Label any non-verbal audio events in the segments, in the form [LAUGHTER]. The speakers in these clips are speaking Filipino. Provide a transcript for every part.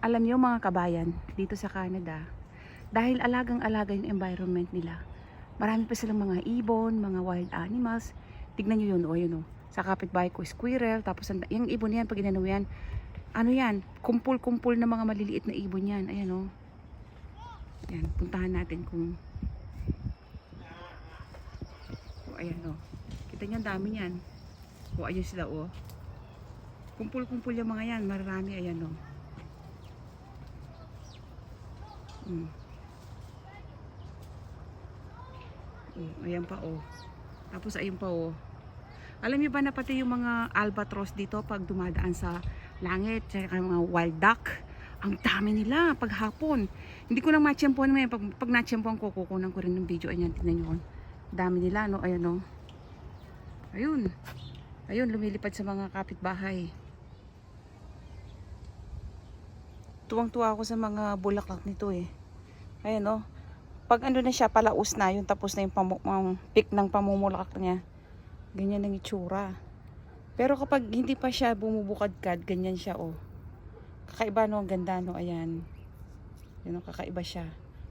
alam niyo mga kabayan, dito sa Canada, dahil alagang-alaga yung environment nila, marami pa silang mga ibon, mga wild animals. Tignan niyo yun, o yun o. Sa kapitbahay ko, squirrel, tapos yung ibon yan, pag ginano yan, ano yan, kumpul-kumpul na mga maliliit na ibon yan. Ayan o. Yan, puntahan natin kung... O, ayan o. Kita ang dami yan. O, ayun sila o. Kumpul-kumpul yung mga yan, marami, ayan o. Mm. Mm, ayan pa oh. Tapos ayun pa oh. Alam niyo ba na pati yung mga albatross dito pag dumadaan sa langit, tsaka mga wild duck, ang dami nila pag hapon. Hindi ko lang matsyempohan ngayon. Pag, pag natsyempohan ko, kukunan ko rin ng video. Ayan, tingnan nyo. oh. Dami nila, no? Ayan, no? Ayun. Ayun, lumilipad sa mga kapitbahay. Tuwang-tuwa ako sa mga bulaklak nito eh. Ayan oh. Pag ano na siya, palaos na, yung tapos na yung ang pick ng pamumulaklak niya. Ganyan ang itsura. Pero kapag hindi pa siya bumubukadkad, ganyan siya oh. Kakaiba no, ang ganda no, ayan. Yan oh, kakaiba siya.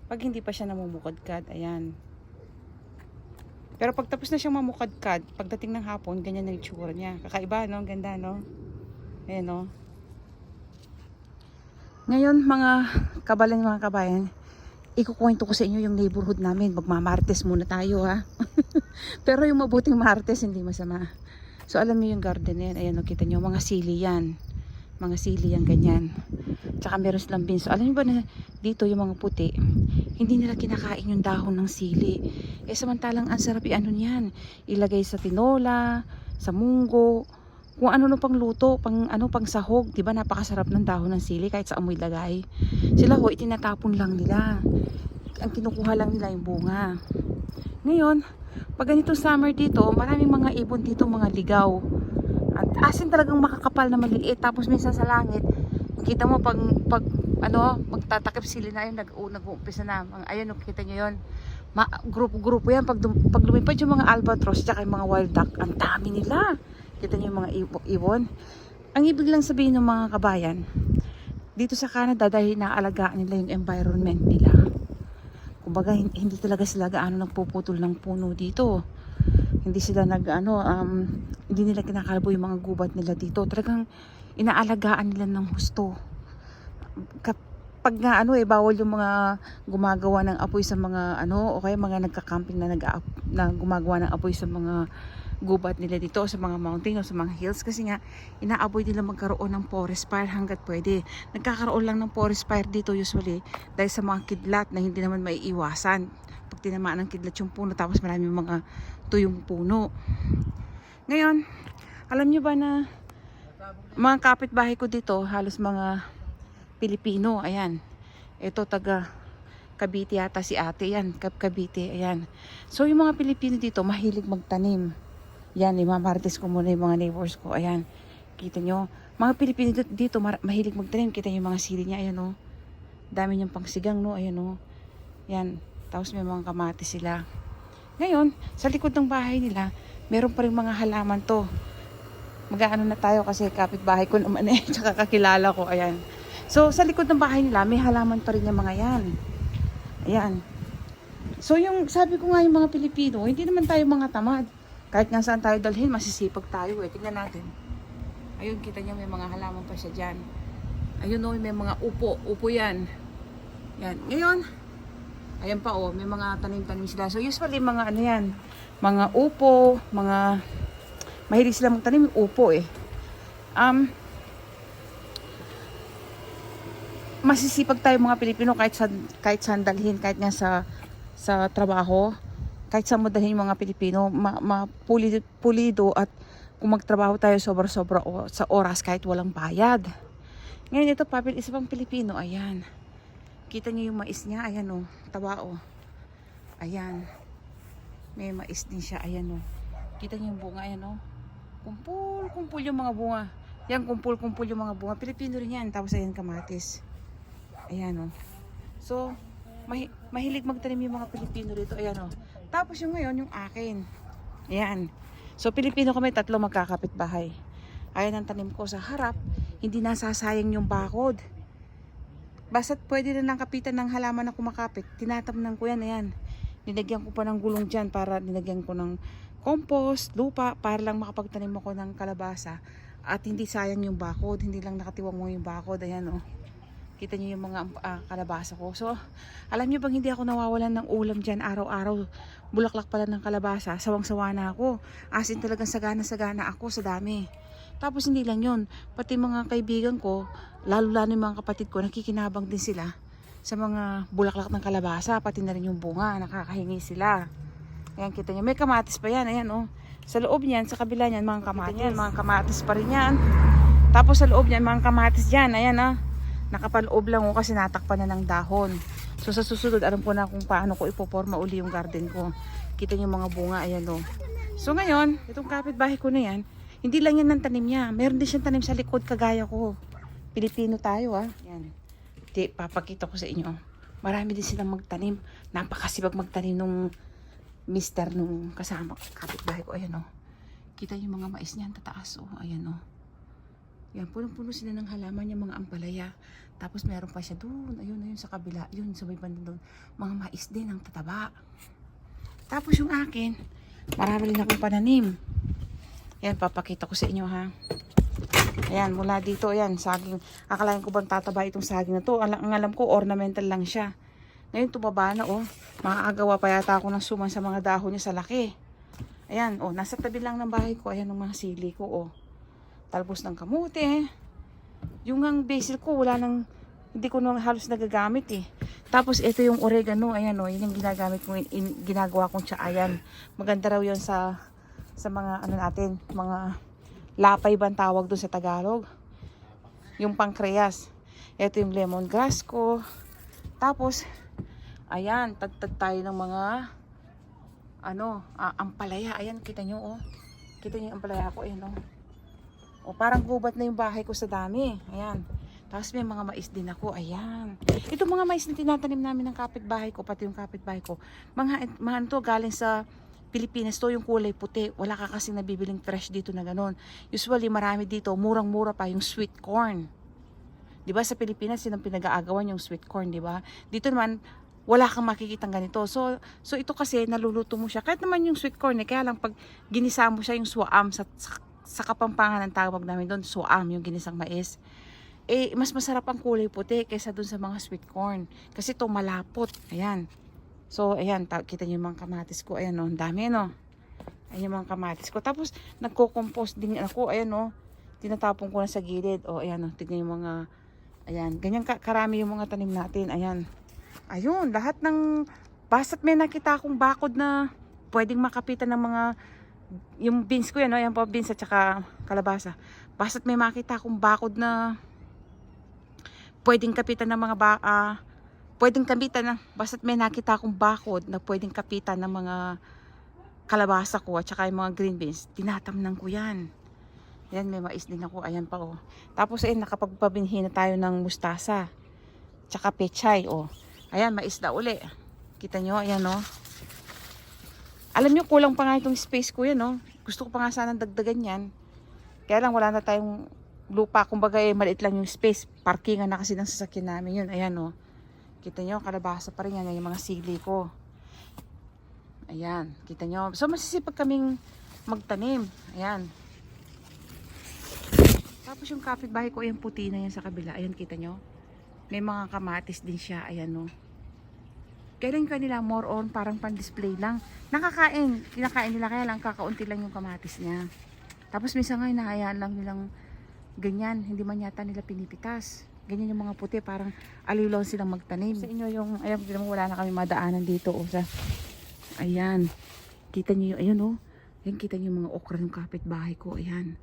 Pag hindi pa siya namumukadkad, ayan. Pero pag tapos na siyang mamukadkad, pagdating ng hapon, ganyan ang itsura niya. Kakaiba no, ang ganda no. Ayan no. Ngayon, mga kabalan, mga kabayan, ikukwento ko sa inyo yung neighborhood namin. Magmamartes muna tayo ha. [LAUGHS] Pero yung mabuting martes, hindi masama. So alam niyo yung garden na yan. Ayan, o, kita niyo, mga sili yan. Mga sili yan, ganyan. Tsaka meron silang beans. So alam niyo ba na dito yung mga puti, hindi nila kinakain yung dahon ng sili. Eh samantalang ang sarap i-ano niyan. Ilagay sa tinola, sa munggo, kung ano no pang luto, pang ano pang sahog, 'di ba? Napakasarap ng dahon ng sili kahit sa amoy lagay. Sila ho itinatapon lang nila. Ang kinukuha lang nila yung bunga. Ngayon, pag ganito summer dito, maraming mga ibon dito, mga ligaw. At asin talagang makakapal na maliit. Tapos minsan sa langit, kita mo pag, pag ano, magtatakip sila na yun, nag, nag-uumpisa na. Ayun, kita nyo yun. Ma, grupo-grupo yan. Pag, pag lumipad yung mga albatross, tsaka yung mga wild duck, ang dami nila. Kita nyo yung mga ibo- ibon. Ang ibig lang sabihin ng mga kabayan, dito sa Canada dahil naalagaan nila yung environment nila. Kumbaga hin- hindi talaga sila gaano nagpuputol ng puno dito. Hindi sila nag ano um, hindi nila kinakalbo yung mga gubat nila dito. Talagang inaalagaan nila ng husto. Kapag nga ano eh bawal yung mga gumagawa ng apoy sa mga ano o kaya mga nagka-camping na nag na gumagawa ng apoy sa mga gubat nila dito sa mga mountain o sa mga hills kasi nga inaaboy nila magkaroon ng forest fire hanggat pwede. Nagkakaroon lang ng forest fire dito usually dahil sa mga kidlat na hindi naman maiiwasan. Pag tinamaan ng kidlat yung puno tapos marami mga tuyong puno. Ngayon, alam nyo ba na mga kapitbahay ko dito halos mga Pilipino, ayan. Ito taga Cavite yata si ate yan, Cavite, ayan. So yung mga Pilipino dito mahilig magtanim. Yan, imamartes ko muna yung mga neighbors ko. Ayan, kita nyo. Mga Pilipino dito, dito mahilig magtanim. Kita yung mga sili niya. Ayan o. Dami niyang pangsigang no. Ayan o. Yan. Tapos may mga kamatis sila. Ngayon, sa likod ng bahay nila, meron pa rin mga halaman to. Mag-aano na tayo kasi kapitbahay ko naman eh. [LAUGHS] Tsaka kakilala ko. Ayan. So, sa likod ng bahay nila, may halaman pa rin yung mga yan. Ayan. So, yung sabi ko nga yung mga Pilipino, hindi naman tayo mga tamad. Kahit nga saan tayo dalhin, masisipag tayo eh. Tingnan natin. Ayun, kita niyo may mga halaman pa siya dyan. Ayun o, may mga upo. Upo yan. Yan. Ngayon, ayan pa o, may mga tanim-tanim sila. So usually mga ano yan, mga upo, mga, mahilig sila magtanim yung upo eh. Um, masisipag tayo mga Pilipino kahit sa kahit saan dalhin, kahit nga sa sa trabaho kahit sa mo mga Pilipino, ma, ma- at kung magtrabaho tayo sobra-sobra sa oras kahit walang bayad. Ngayon ito, papel, isa pang Pilipino, ayan. Kita niyo yung mais niya, ayan o, tawa o. Ayan. May mais din siya, ayan o. Kita niyo yung bunga, ayan o. Kumpul, kumpul yung mga bunga. Yan, kumpul, kumpul yung mga bunga. Pilipino rin yan, tapos ayan kamatis. Ayan o. So, mahi- mahilig magtanim yung mga Pilipino dito, ayan o. Tapos yung ngayon, yung akin. Ayan. So, Pilipino kami, tatlo magkakapit bahay. Ayan ang tanim ko sa harap. Hindi nasasayang yung bakod. basta't pwede na ng kapitan ng halaman na kumakapit, tinatamnan ko yan, ayan. Nilagyan ko pa ng gulong dyan para nilagyan ko ng compost, lupa, para lang makapagtanim ako ng kalabasa. At hindi sayang yung bakod, hindi lang nakatiwang mo yung bakod, ayan oh. Kita niyo yung mga ah, kalabasa ko. So, alam niyo bang hindi ako nawawalan ng ulam dyan araw-araw. Bulaklak pala ng kalabasa, sawang-sawa na ako. As in talagang sagana-sagana ako sa dami. Tapos hindi lang yun, pati mga kaibigan ko, lalo-lalo yung mga kapatid ko, nakikinabang din sila sa mga bulaklak ng kalabasa, pati na rin yung bunga, nakakahingi sila. Ayan, kita niyo. May kamatis pa yan, ayan oh. Sa loob niyan, sa kabila niyan, mga kamatis. Yan, mga kamatis pa rin yan. Tapos sa loob niyan, mga kamatis dyan, ayan ah. Nakapaloob lang oh kasi natakpan na ng dahon. So sa susunod, alam ko na kung paano ko ipoporma uli yung garden ko. Kita niyo mga bunga, ayan oh. So ngayon, itong kapitbahay ko na yan, hindi lang yan ng tanim niya. Meron din siyang tanim sa likod kagaya ko. Pilipino tayo ah. Yan. Di, papakita ko sa inyo. Marami din silang magtanim. Napakasibag magtanim nung mister nung kasama kapitbahay ko. Ayan oh. Kita yung mga mais niyan tataas oh. Ayan oh. Yan, punong-puno sila ng halaman niya, mga ampalaya. Tapos meron pa siya doon, ayun, ayun sa kabila, yun, sa may banda doon. Mga mais din ang tataba. Tapos yung akin, marami rin akong pananim. Yan, papakita ko sa inyo ha. Ayan, mula dito, ayan, saging. Akalain ko bang tataba itong saging na to. Al- ang alam ko, ornamental lang siya. Ngayon, tumaba na, oh. Makakagawa pa yata ako ng suman sa mga dahon niya sa laki. Ayan, oh, nasa tabi lang ng bahay ko. Ayan, ng mga sili ko, oh. Talbos ng kamote. Yung ang basil ko, wala nang, hindi ko nang halos nagagamit, eh. Tapos, ito yung oregano. Ayan, oh, yun yung ginagamit ko, in, ginagawa kong tsaayan. Maganda raw yun sa, sa mga, ano natin, mga lapay bang tawag doon sa Tagalog. Yung pancreas. Ito yung lemongrass ko. Tapos, ayan, tagtag tayo ng mga, ano, ah, ampalaya. Ayan, kita nyo, oh. Kita nyo yung ampalaya ko, ayan, oh. O, parang gubat na yung bahay ko sa dami. Ayan. Tapos may mga mais din ako. Ayan. Ito mga mais na tinatanim namin ng kapitbahay ko, pati yung kapitbahay ko. Mga, mga to, galing sa Pilipinas to yung kulay puti. Wala ka kasi nabibiling fresh dito na ganun. Usually marami dito, murang-mura pa yung sweet corn. 'Di ba sa Pilipinas yun pinag-aagawan yung sweet corn, 'di ba? Dito naman wala kang makikitang ganito. So so ito kasi naluluto mo siya. Kahit naman yung sweet corn, eh, kaya lang pag ginisa mo siya yung suam sa, sa, sa kapampangan ng tawag namin doon, suam yung ginisang mais. Eh, mas masarap ang kulay puti kaysa doon sa mga sweet corn. Kasi ito malapot. Ayan. So, ayan, ta- kita niyo yung mga kamatis ko. Ayan, oh, ang dami, no? Ayan yung mga kamatis ko. Tapos, nagko-compost din ako. Ayan, oh. Tinatapon ko na sa gilid. Oh, ayan, oh. Tignan yung mga, ayan. Ganyan ka- karami yung mga tanim natin. Ayan. Ayun, lahat ng, basta't may nakita akong bakod na pwedeng makapitan ng mga, yung beans ko yan, oh. Ayan po, beans at saka kalabasa. Basta't may makita akong bakod na pwedeng kapitan ng mga ba, ah, pwedeng kapitan ng, basta't may nakita akong bakod na pwedeng kapitan ng mga kalabasa ko at saka yung mga green beans, tinatamnan ko yan. Yan, may mais din ako. Ayan pa, oh. Tapos, ayun, nakapagpabinhi na tayo ng mustasa. Tsaka pechay, oh. Ayan, mais na uli. Kita nyo, ayan, oh. Alam nyo, kulang pa nga itong space ko yan, oh. Gusto ko pa nga sana dagdagan yan. Kaya lang, wala na tayong lupa. Kumbaga, eh, maliit lang yung space. Parkingan na kasi ng sasakyan namin yun. Ayan, oh. Kita nyo, kalabasa pa rin yan. Yung mga sili ko. Ayan, kita nyo. So, masisipag kaming magtanim. Ayan. Tapos yung kapitbahay ko, yung puti na yan sa kabila. Ayan, kita nyo. May mga kamatis din siya. Ayan, no. Kailan kanila more on parang pan-display lang. Nakakain. Kinakain nila kaya lang kakaunti lang yung kamatis niya. Tapos minsan nga hinahayaan lang nilang ganyan. Hindi man yata nila pinipitas. Ganyan yung mga puti. Parang aliw lang silang magtanim. Sa inyo yung, ayan, mo, wala na kami madaanan dito. O, sa, ayan. Kita niyo yung, ayun o. Ayan, kita niyo yung mga okra ng kapitbahay ko. Ayan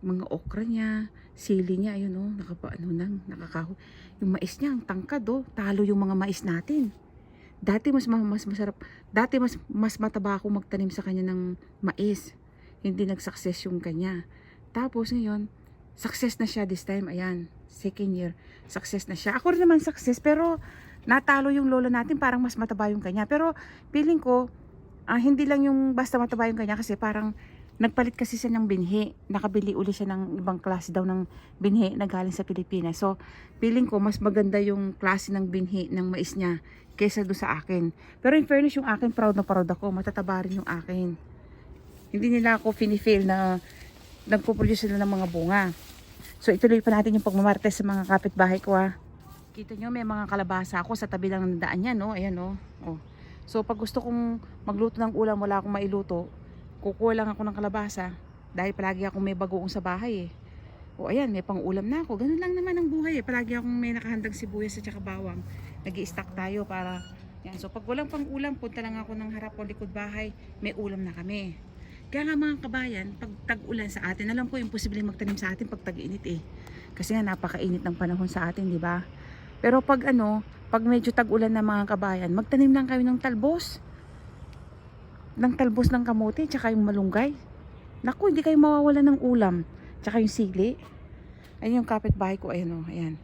mga okra niya, sili niya, ayun oh, nakapa, ano nang, nakakaho. Yung mais niya, ang tangkad oh, talo yung mga mais natin. Dati mas, ma- mas masarap, dati mas, mas mataba ako magtanim sa kanya ng mais. Hindi nag-success yung kanya. Tapos ngayon, success na siya this time, ayan, second year, success na siya. Ako rin naman success, pero natalo yung lola natin, parang mas mataba yung kanya. Pero feeling ko, ah, hindi lang yung basta mataba yung kanya kasi parang Nagpalit kasi siya ng binhi. Nakabili uli siya ng ibang klase daw ng binhi na galing sa Pilipinas. So, feeling ko mas maganda yung klase ng binhi ng mais niya kaysa do sa akin. Pero in fairness, yung akin, proud na proud ako. Matataba rin yung akin. Hindi nila ako fini-feel na nagpo-produce sila ng mga bunga. So, ituloy pa natin yung pagmamartes sa mga kapitbahay ko ha. Kita nyo, may mga kalabasa ako sa tabi ng daan yan, no? Ayan, no? Oh. So, pag gusto kong magluto ng ulam, wala akong mailuto, kukuha lang ako ng kalabasa. Dahil palagi akong may bagoong sa bahay, eh. O, ayan, may pang-ulam na ako. Ganun lang naman ang buhay, eh. Palagi akong may nakahandang sibuyas at saka bawang. Nag stock tayo para... Yan. So, pag walang pang-ulam, punta lang ako ng harap o likod bahay, may ulam na kami. Kaya nga mga kabayan, pag tag-ulan sa atin, alam ko imposible magtanim sa atin pag tag-init eh. Kasi nga napakainit ng panahon sa atin, di ba? Pero pag ano, pag medyo tag-ulan na mga kabayan, magtanim lang kayo ng talbos. Ng talbos ng kamote, tsaka yung malunggay. Naku, hindi kayo mawawala ng ulam. Tsaka yung sili. Ayun yung kapitbahay ko, ayan o, ayan.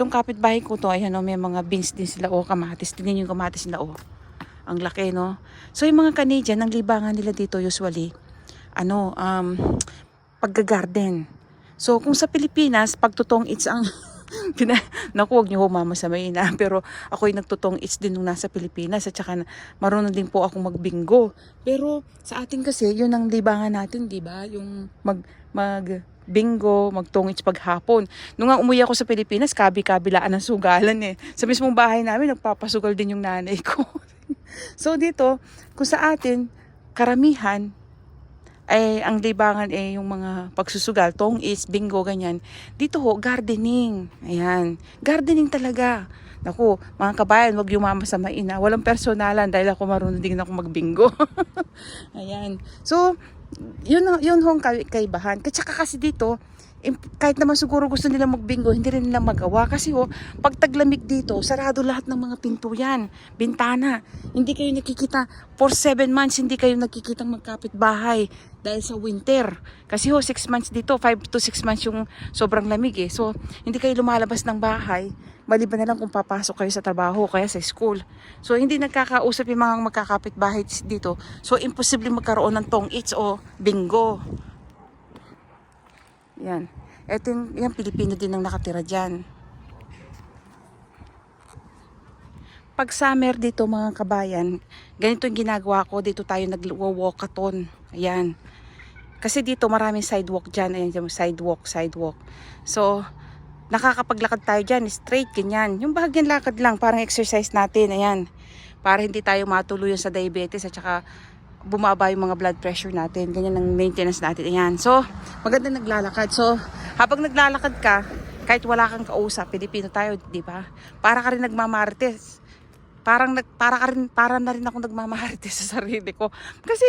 Itong kapitbahay ko to, ayan o, may mga beans din sila o, kamatis. Tingnan yung kamatis nila o. Ang laki, no? So, yung mga Canadian, ang libangan nila dito usually, ano, um, pagga-garden. So, kung sa Pilipinas, pagtutong it's ang [LAUGHS] Pina, naku, huwag niyo ho mamasamayin na. Pero ako yung nagtutong it's din nung nasa Pilipinas. At saka marunong din po akong magbingo. Pero sa atin kasi, yun ang libangan natin, di ba? Yung mag, mag bingo, magtungits paghapon. Nung nga umuwi ako sa Pilipinas, kabi-kabilaan ng sugalan eh. Sa mismong bahay namin, nagpapasugal din yung nanay ko. [LAUGHS] so dito, kung sa atin, karamihan, ay ang libangan eh yung mga pagsusugal, tong is, bingo, ganyan. Dito ho, gardening. Ayan. Gardening talaga. Naku, mga kabayan, wag yung mama sa maina. Walang personalan dahil ako marunong din ako magbingo. [LAUGHS] Ayan. So, yun, yun hong kaibahan. Kasi kasi dito, kahit naman siguro gusto nila magbingo, hindi rin nila magawa. Kasi ho, pag taglamig dito, sarado lahat ng mga pinto yan. Bintana. Hindi kayo nakikita. For seven months, hindi kayo nakikita magkapit bahay dahil sa winter. Kasi ho, six months dito, five to six months yung sobrang lamig eh. So, hindi kayo lumalabas ng bahay. Maliban na lang kung papasok kayo sa trabaho kaya sa school. So, hindi nagkakausap yung mga magkakapit bahay dito. So, imposible magkaroon ng tong its o bingo. Yan. Ito yung, yan, Pilipino din ang nakatira dyan. Pag summer dito mga kabayan, ganito yung ginagawa ko. Dito tayo nag-walkathon. Ayan. Kasi dito maraming sidewalk dyan. Ayan, yung sidewalk, sidewalk. So, nakakapaglakad tayo dyan, straight, ganyan. Yung bahagyan lakad lang, parang exercise natin. Ayan. Para hindi tayo matuluyan sa diabetes at saka bumaba yung mga blood pressure natin. Ganyan ang maintenance natin. Ayan. So, maganda naglalakad. So, habang naglalakad ka, kahit wala kang kausap, Pilipino tayo, di ba? Para ka rin nagmamartes. Parang para ka rin, para na rin ako nagmamartes [LAUGHS] sa sarili ko. Kasi,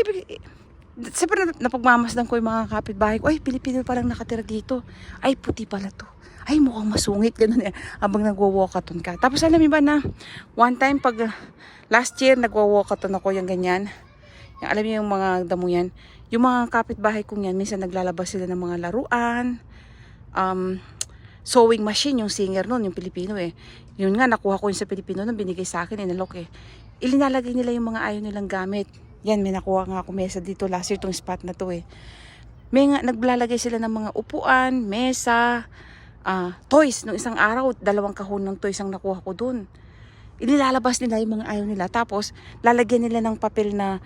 siyempre napagmamasdan ko yung mga kapitbahay ko, ay, Pilipino palang nakatira dito. Ay, puti pala to. Ay, mukhang masungit. Ganun eh. Habang nagwo-walkathon ka. Tapos alam mo ba na, one time pag, last year, nagwo-walkathon ako yung ganyan. Yung, alam niyo yung mga damo yan. Yung mga kapitbahay kong yan, minsan naglalabas sila ng mga laruan. Um, sewing machine, yung singer nun, yung Pilipino eh. Yun nga, nakuha ko yun sa Pilipino nun, binigay sa akin, inalok eh. Ilinalagay nila yung mga ayaw nilang gamit. Yan, may nakuha nga ako mesa dito last year, tong spot na to eh. May nga, naglalagay sila ng mga upuan, mesa, ah, toys. Nung isang araw, dalawang kahon ng toys ang nakuha ko dun. Inilalabas nila yung mga ayaw nila. Tapos, lalagyan nila ng papel na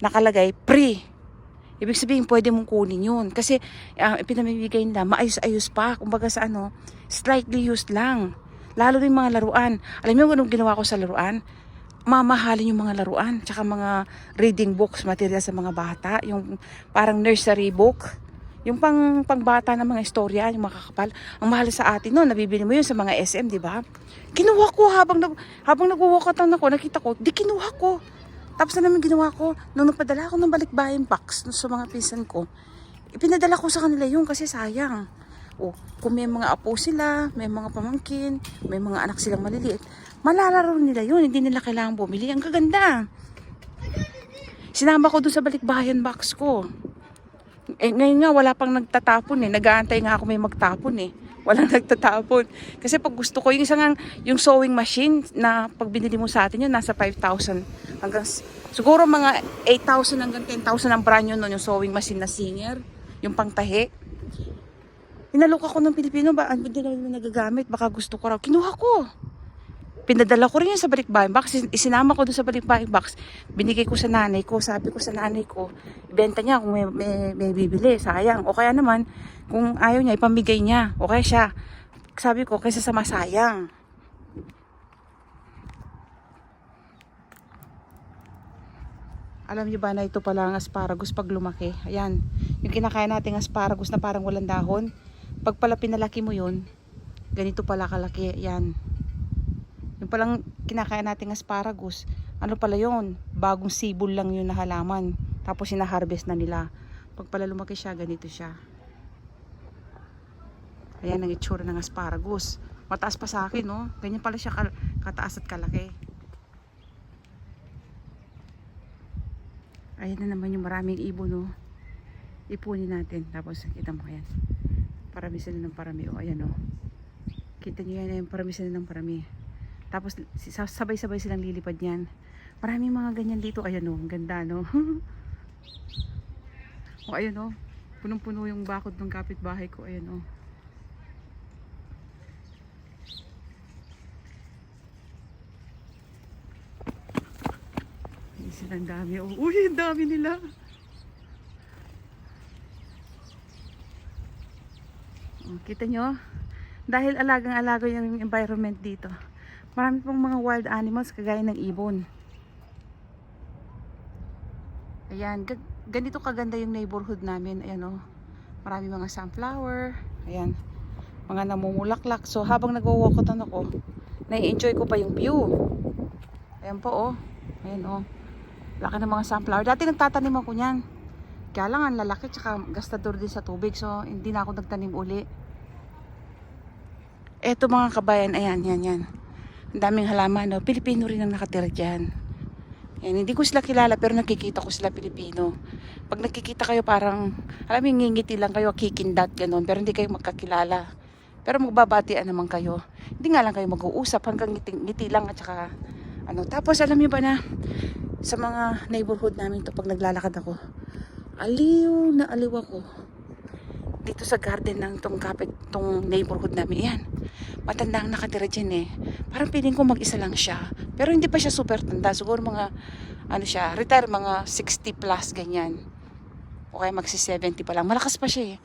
nakalagay, pre. Ibig sabihin, pwede mong kunin yun. Kasi, uh, pinamimigay nila, maayos-ayos pa. Kumbaga sa ano, slightly used lang. Lalo rin mga laruan. Alam mo anong ginawa ko sa laruan? Mamahalin yung mga laruan. Tsaka mga reading books, material sa mga bata. Yung parang nursery book. Yung pang pangbata ng mga istorya, yung mga kakapal. Ang mahal sa atin no, nabibili mo yun sa mga SM, di ba? Kinuha ko habang, nag, habang nag-walkathon ako, nakita ko, di kinuha ko. Tapos na naman ginawa ko, nung nagpadala ako ng balikbayan box sa mga pinsan ko, ipinadala ko sa kanila yun kasi sayang. O, kung may mga apo sila, may mga pamangkin, may mga anak silang maliliit, malalaro nila yun, hindi nila kailangan bumili. Ang gaganda. Sinama ko dun sa balikbayan box ko. Eh, ngayon nga, wala pang nagtatapon eh. Nag-aantay nga ako may magtapon eh. Walang [LAUGHS] nagtatapon. Kasi pag gusto ko, yung isang yung sewing machine na pag binili mo sa atin yun, nasa 5,000 hanggang, siguro mga 8,000 hanggang 10,000 ang brand yun nun, yung sewing machine na senior, yung pangtahi. Hinalok ako ng Pilipino, ba, din naman nagagamit, baka gusto ko raw. Kinuha ko. Pinadala ko rin yun sa balikbayan box. Is- Isinama ko doon sa balikbayan box. Binigay ko sa nanay ko. Sabi ko sa nanay ko, ibenta niya kung may, may, may bibili. Sayang. O kaya naman, kung ayaw niya, ipamigay niya. O kaya siya. Sabi ko, kaysa sa masayang. Alam niyo ba na ito pala ang asparagus pag lumaki? Ayan. Yung kinakain nating asparagus na parang walang dahon. Pag pala pinalaki mo yun, ganito pala kalaki. Ayan. Yung palang kinakain nating asparagus, ano pala yun? Bagong sibol lang yun na halaman. Tapos sinaharvest na nila. Pag pala lumaki siya, ganito siya. Ayan ang itsura ng asparagus. Mataas pa sa akin, no? Ganyan pala siya kataas at kalaki. Ayan na naman yung maraming ibon, no? Ipunin natin. Tapos, kita mo, ayan. Parami sila ng parami. O, ayan, no? Kita nyo yan, ayan, parami sila ng parami. Tapos, sabay-sabay silang lilipad yan. Maraming mga ganyan dito. Ayan, no? Ang ganda, no? [LAUGHS] o, ayan, no? Punong-puno yung bakod ng kapitbahay ko. Ayan, no? Ay, silang dami. Oh, uy, ang dami nila. Oh, kita nyo? Dahil alagang-alaga yung environment dito. Marami pong mga wild animals kagaya ng ibon. Ayan, ga- ganito kaganda yung neighborhood namin. Ayan oh. Marami mga sunflower. Ayan. Mga namumulaklak. So habang nagwo-walkathon ako, nai-enjoy ko pa yung view. Ayan po oh. Ayan oh. Laki ng mga sunflower. Dati nagtatanim ako niyan. Kaya lang ang lalaki tsaka gastador din sa tubig. So hindi na ako nagtanim uli. Eto mga kabayan, ayan, yan, yan. Ang daming halaman, no? Pilipino rin ang nakatira dyan. Yan, hindi ko sila kilala pero nakikita ko sila Pilipino. Pag nakikita kayo parang, alam mo, ngingiti lang kayo, kikindat, ganun. Pero hindi kayo magkakilala. Pero magbabatian naman kayo. Hindi nga lang kayo mag-uusap hanggang ngiti, ngiti lang at saka ano. Tapos alam niyo ba na sa mga neighborhood namin to pag naglalakad ako, aliw na aliw ako dito sa garden ng tong kapit tong neighborhood namin yan. Matanda ang nakatira dyan eh. Parang piling ko mag-isa lang siya. Pero hindi pa siya super tanda. Siguro mga ano siya retire mga 60 plus ganyan. O kaya magsi 70 pa lang. Malakas pa siya eh.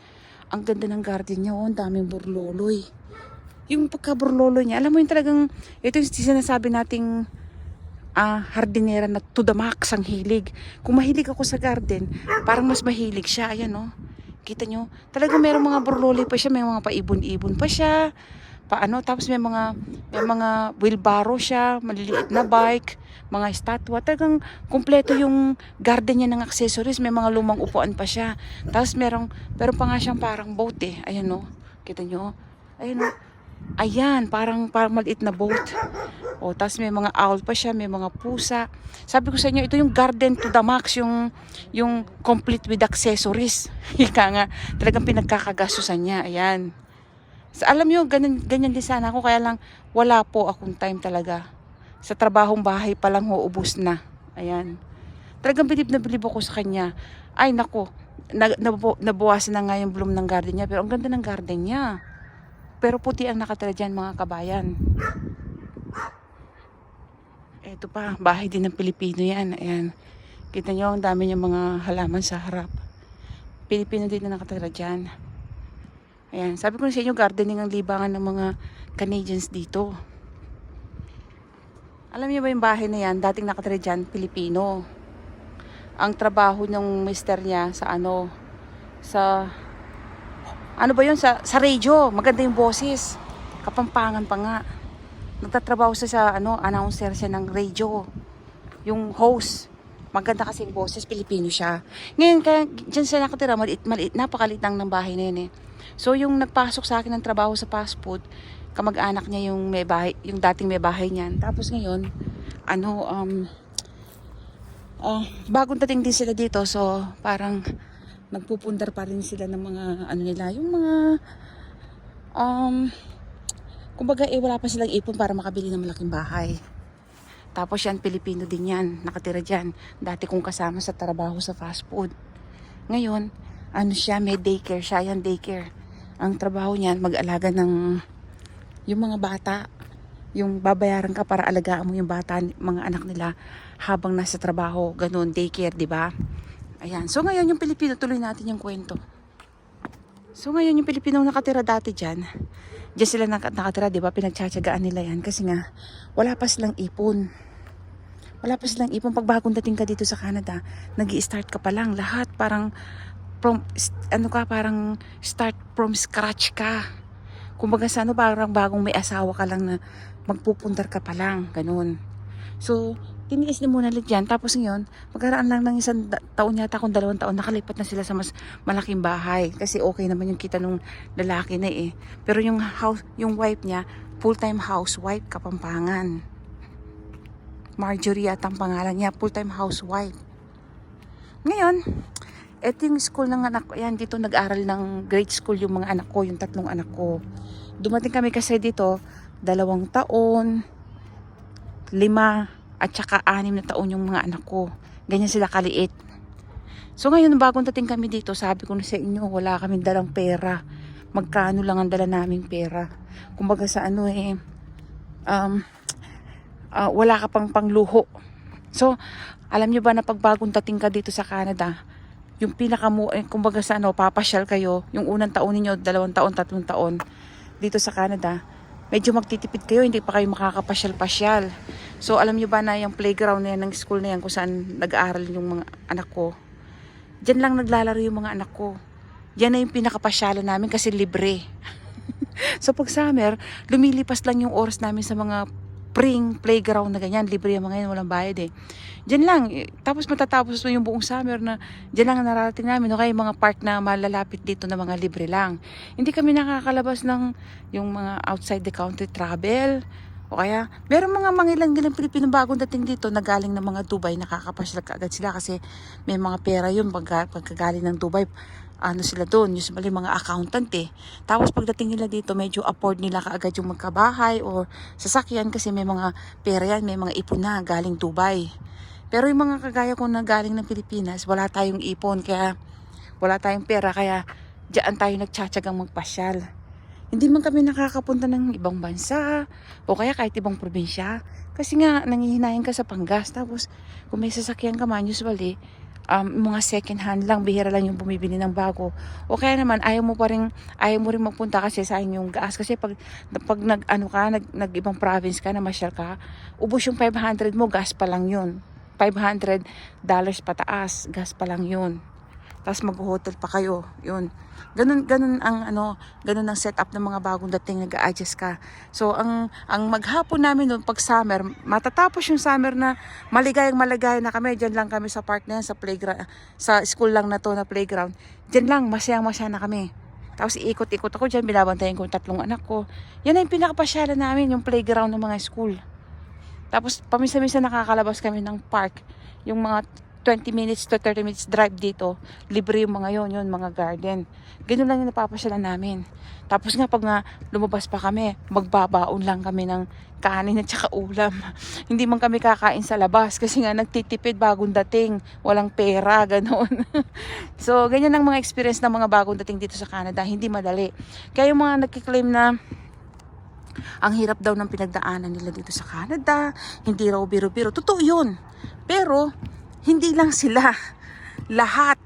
Ang ganda ng garden niya oh, ang daming burloloy. Yung pagka burloloy niya alam mo yung talagang ito yung sinasabi nating ah, hardinera na to the max ang hilig. Kung mahilig ako sa garden, parang mas mahilig siya. Ayan, no? Kita nyo? Talaga merong mga burloli pa siya, may mga paibon-ibon pa siya. Paano, tapos may mga may mga wheelbarrow siya, maliliit na bike, mga estatwa. Talagang kumpleto yung garden niya ng accessories. May mga lumang upuan pa siya. Tapos merong, pero pa nga siyang parang boat eh. Ayan no. Kita nyo? Ayan no. Ayan, parang, parang maliit na boat. O, tapos may mga owl pa siya, may mga pusa. Sabi ko sa inyo, ito yung garden to the max, yung, yung complete with accessories. [LAUGHS] Ika nga, talagang pinagkakagastusan niya. Ayan. So, alam nyo, ganyan, ganyan din sana ako, kaya lang wala po akong time talaga. Sa trabahong bahay pa lang ho, ubus na. Ayan. Talagang bilib na bilib ako sa kanya. Ay, nako, na, nabu, nabuwasan na nga yung bloom ng garden niya, pero ang ganda ng garden niya. Pero puti ang nakatira dyan, mga kabayan. Ito pa, bahay din ng Pilipino yan. Ayan. Kita nyo, ang dami niyang mga halaman sa harap. Pilipino din na nakatira dyan. Ayan. Sabi ko sa inyo, gardening ang libangan ng mga Canadians dito. Alam niyo ba yung bahay na yan, dating nakatira dyan, Pilipino. Ang trabaho ng mister niya sa ano, sa, ano ba yun, sa, sa radio. Maganda yung boses. Kapampangan pa nga nagtatrabaho siya sa ano, announcer siya ng radio. Yung host. Maganda kasi yung boses, Pilipino siya. Ngayon, kaya dyan siya nakatira, maliit, maliit, napakaliit lang ng bahay na yun eh. So, yung nagpasok sa akin ng trabaho sa fast food, kamag-anak niya yung may bahay, yung dating may bahay niyan. Tapos ngayon, ano, um, ah, bagong dating din sila dito, so parang nagpupundar pa rin sila ng mga, ano nila, yung mga um, kumbaga eh, wala pa silang ipon para makabili ng malaking bahay. Tapos yan, Pilipino din yan, nakatira dyan. Dati kong kasama sa trabaho sa fast food. Ngayon, ano siya, may daycare siya, yan daycare. Ang trabaho niyan, mag-alaga ng yung mga bata. Yung babayaran ka para alagaan mo yung bata, mga anak nila habang nasa trabaho. Ganun, daycare, di ba? Ayan. So ngayon yung Pilipino, tuloy natin yung kwento. So ngayon yung Pilipino nakatira dati dyan, dyan sila nak- nakatira, di ba? Pinagtsatsagaan nila yan kasi nga wala pa silang ipon. Wala pa silang ipon. Pag bagong dating ka dito sa Canada, nag start ka pa lang. Lahat parang from, ano ka, parang start from scratch ka. Kumbaga sa ano, parang bagong may asawa ka lang na magpupundar ka pa lang. Ganun. So, tiniis na muna lang dyan. Tapos ngayon, magkaraan lang ng isang taon yata kung dalawang taon, nakalipat na sila sa mas malaking bahay. Kasi okay naman yung kita nung lalaki na eh. Pero yung house, yung wife niya, full-time housewife, kapampangan. Marjorie at ang pangalan niya, full-time housewife. Ngayon, eto yung school ng anak ko. Yan, dito nag-aral ng grade school yung mga anak ko, yung tatlong anak ko. Dumating kami kasi dito, dalawang taon, lima, at saka anim na taon yung mga anak ko. Ganyan sila kaliit. So ngayon, bagong dating kami dito, sabi ko na sa inyo, wala kaming dalang pera. Magkano lang ang dala naming pera. Kumbaga sa ano eh, um, ah, wala ka pang pangluho. So, alam nyo ba na pag bagong dating ka dito sa Canada, yung pinaka eh, kumbaga sa ano, papasyal kayo, yung unang taon ninyo, dalawang taon, tatlong taon, dito sa Canada, medyo magtitipid kayo, hindi pa kayo makakapasyal-pasyal. So, alam nyo ba na yung playground na yan, ng school na yan, kung saan nag-aaral yung mga anak ko, Diyan lang naglalaro yung mga anak ko. Diyan na yung pinakapasyalan namin kasi libre. [LAUGHS] so pag summer, lumilipas lang yung oras namin sa mga pring playground na ganyan. Libre yung mga yan, walang bayad eh. Diyan lang. eh, Tapos matatapos yung buong summer na diyan lang ang nararating namin. Okay, mga park na malalapit dito na mga libre lang. Hindi kami nakakalabas ng yung mga outside the country travel. O kaya, meron mga mangilang-gilang Pilipino bagong dating dito na galing ng mga Dubai, nakakapasyal kaagad sila kasi may mga pera yun pagka, pagkagaling ng Dubai. Ano sila doon, usually mga accountant eh. Tapos pagdating nila dito, medyo afford nila kaagad yung magkabahay or sasakyan kasi may mga pera yan, may mga ipon na galing Dubai. Pero yung mga kagaya ko na galing ng Pilipinas, wala tayong ipon kaya wala tayong pera kaya diyan tayo nagtsatsagang magpasyal. Hindi man kami nakakapunta ng ibang bansa o kaya kahit ibang probinsya. Kasi nga, nangihinayin ka sa panggas. Tapos, kung may sasakyan ka man, usually, um, mga second hand lang, bihira lang yung bumibili ng bago. O kaya naman, ayaw mo pa rin, ayaw mo rin magpunta kasi sayang yung gas. Kasi pag, pag nag, ano ka, nag, nag ibang province ka, na masyal ka, ubos yung 500 mo, gas pa lang yun. 500 dollars pataas, gas pa lang yun. Tapos mag-hotel pa kayo. Yun. Ganun, ganun ang ano, ganun ang setup ng mga bagong dating nag-adjust ka. So, ang, ang maghapon namin noon pag summer, matatapos yung summer na maligayang maligaya na kami. Diyan lang kami sa park na yan, sa playground, sa school lang na to na playground. Diyan lang, masayang masaya na kami. Tapos iikot-ikot ako dyan, binabantayan ko yung tatlong anak ko. Yan na yung pinakapasyalan namin, yung playground ng mga school. Tapos paminsan-minsan nakakalabas kami ng park. Yung mga 20 minutes to 30 minutes drive dito, libre yung mga yon yun, mga garden. Ganun lang yung napapasyalan namin. Tapos nga pag nga lumabas pa kami, magbabaon lang kami ng kanin at saka ulam. [LAUGHS] Hindi man kami kakain sa labas kasi nga nagtitipid bagong dating, walang pera, [LAUGHS] ganun. so, ganyan ang mga experience ng mga bagong dating dito sa Canada. Hindi madali. Kaya yung mga nagkiklaim na ang hirap daw ng pinagdaanan nila dito sa Canada. Hindi raw biro-biro. Totoo yun. Pero, hindi lang sila. Lahat.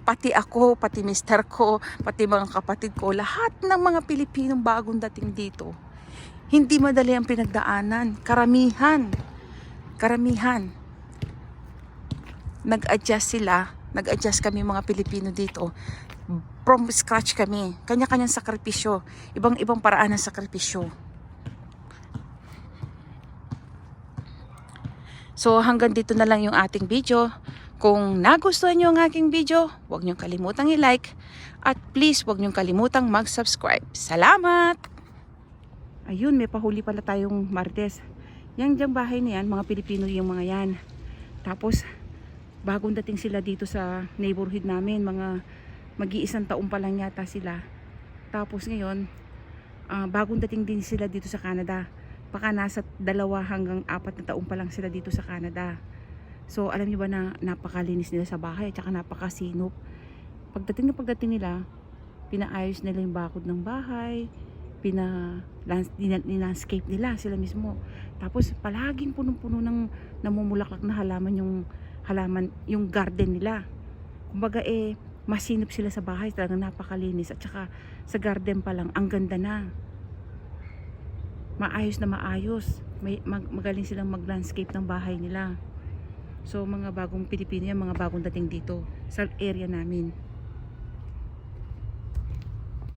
Pati ako, pati mister ko, pati mga kapatid ko, lahat ng mga Pilipinong bagong dating dito. Hindi madali ang pinagdaanan. Karamihan. Karamihan. Nag-adjust sila. Nag-adjust kami mga Pilipino dito. From scratch kami. Kanya-kanyang sakripisyo. Ibang-ibang paraan ng sakripisyo. So hanggang dito na lang yung ating video. Kung nagustuhan nyo ang aking video, huwag nyo kalimutang i-like at please huwag nyo kalimutang mag-subscribe. Salamat! Ayun, may pahuli pala tayong Martes. Yang diyang bahay na yan, mga Pilipino yung mga yan. Tapos, bagong dating sila dito sa neighborhood namin, mga mag-iisang taon pa lang yata sila. Tapos ngayon, ah, bagong dating din sila dito sa Canada. Baka nasa dalawa hanggang apat na taon pa lang sila dito sa Canada. So, alam niyo ba na napakalinis nila sa bahay at saka napakasinop. Pagdating na pagdating nila, pinaayos nila yung bakod ng bahay, pina landscape nila sila mismo. Tapos palaging punong-puno ng namumulaklak na halaman yung halaman, yung garden nila. Kumbaga eh, masinop sila sa bahay, talagang napakalinis. At saka sa garden pa lang, ang ganda na. Maayos na maayos. May, mag, magaling silang mag-landscape ng bahay nila. So mga bagong Pilipino yan, mga bagong dating dito sa area namin.